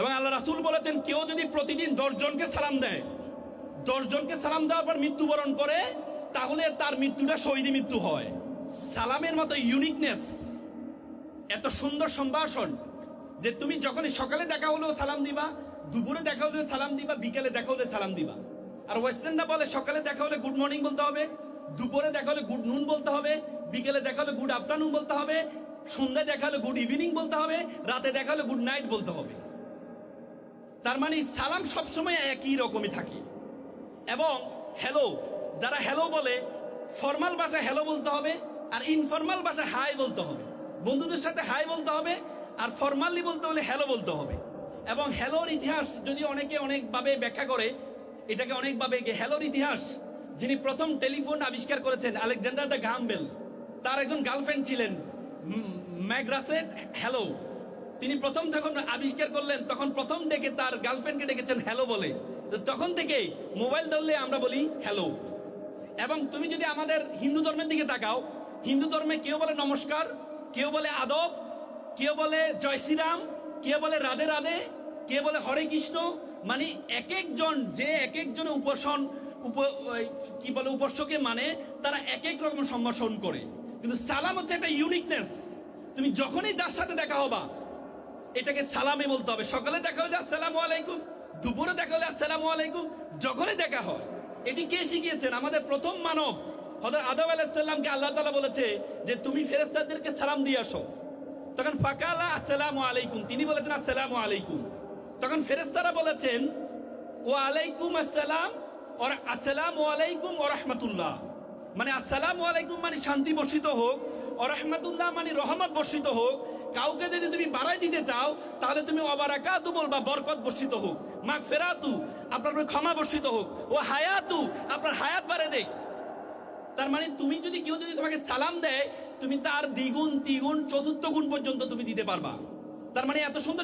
এবং আল্লাহ রাসুল বলেছেন, কেউ যদি প্রতিদিন দশজনকে সালাম দেয় দশজনকে সালাম দেওয়ার পর মৃত্যুবরণ করে, তাহলে তার মৃত্যুটা শহীদি মৃত্যু হয়। সালামের মতো ইউনিকনেস এত সুন্দর সম্ভাষণ যে তুমি যখনই সকালে দেখা হলেও সালাম দিবা, দুপুরে দেখা হলেও সালাম দিবা, বিকেলে দেখা হলে সালাম দিবা। আর ওয়েস্টার্নরা বলে, সকালে দেখা হলে গুড মর্নিং বলতে হবে, দুপুরে দেখা হলে গুড নুন বলতে হবে, বিকেলে দেখা হলে গুড আফটারনুন বলতে হবে, সন্ধ্যায় দেখা হলে গুড ইভিনিং বলতে হবে, রাতে দেখা হলে গুড নাইট বলতে হবে। তার মানে সালাম সবসময় একই রকমই থাকে। এবং হ্যালো যারা হ্যালো বলে ফর্মাল ভাষায় হ্যালো বলতে হবে আর ইনফর্মাল ভাষায় হাই বলতে হবে। বন্ধুদের সাথে হাই বলতে হবে আর ফর্মালি বলতে হলে হ্যালো বলতে হবে। এবং হ্যালোর ইতিহাস যদি অনেকে অনেকভাবে ব্যাখ্যা করে, এটাকে অনেকভাবে হ্যালোর ইতিহাস, যিনি প্রথম টেলিফোন আবিষ্কার করেছেন, আলেকজান্ডার দ্য গাম্বেল। তার একজন গার্লফ্রেন্ড ছিলেন ম্যাগ্রাসেট হ্যালো তিনি প্রথম যখন আবিষ্কার করলেন, তখন প্রথম ডেকে তার গার্লফ্রেন্ডকে ডেকেছেন হ্যালো বলে। তখন থেকেই মোবাইল ধরলে আমরা বলি হ্যালো এবং তুমি যদি আমাদের হিন্দু ধর্মের দিকে তাকাও, হিন্দু ধর্মে কেউ বলে নমস্কার, কেউ বলে আদব, কেউ বলে জয় শ্রীরাম, কেউ বলে রাধে রাধে, কেউ বলে হরে কৃষ্ণ মানে এক একজন, যে এক একজনের উপাসন, উপ কি বলে উপাস্যকে মানে তারা এক এক রকম সম্ভাষণ করে। কিন্তু সালাম হচ্ছে একটা ইউনিকনেস তুমি যখনই যার সাথে দেখা হবা এটাকে সালামে বলতে হবে। সকালে দেখা হলে আসসালামু আলাইকুম, দুপুরে দেখা হলে আসসালামু আলাইকুম, যখনই দেখা হয়। এটি কে শিখিয়েছেন? আমাদের প্রথম মানব হয়তো আদম আলাহিসাল্লামকে আল্লাহ তালা বলেছে যে, তুমি ফেরেস্তাদেরকে সালাম দিয়ে আসো। তখন ফাকালা, আসসালামু আলাইকুম। তিনি বলেছেন, আসসালামু আলাইকুম। তখন ফেরেস্তারা বলেছেন ও আলাইকুম আসসালাম ওর আসসালামু আলাইকুম ও রহমতুল্লাহ। মানে আসসালামু আলাইকুম মানে শান্তি বর্ষিত হোক ও রহমতুল্লাহ মানে রহমত বর্ষিত হোক। কাউকে যদি তুমি বাড়াই দিতে চাও, তাহলে তুমি অবারাকাতু বলবা বরকত বর্ষিত হোক। মাগ ফেরাতু, আপনার ক্ষমা বর্ষিত হোক। ও হায়াতু, আপনার হায়াত বাড়ে দেখ। তার মানে তুমি যদি কেউ যদি তোমাকে সালাম দেয়, তুমি তার দ্বিগুণ, তিগুণ, চতুর্থ গুণ পর্যন্ত তুমি দিতে পারবা। তার মানে এত সুন্দর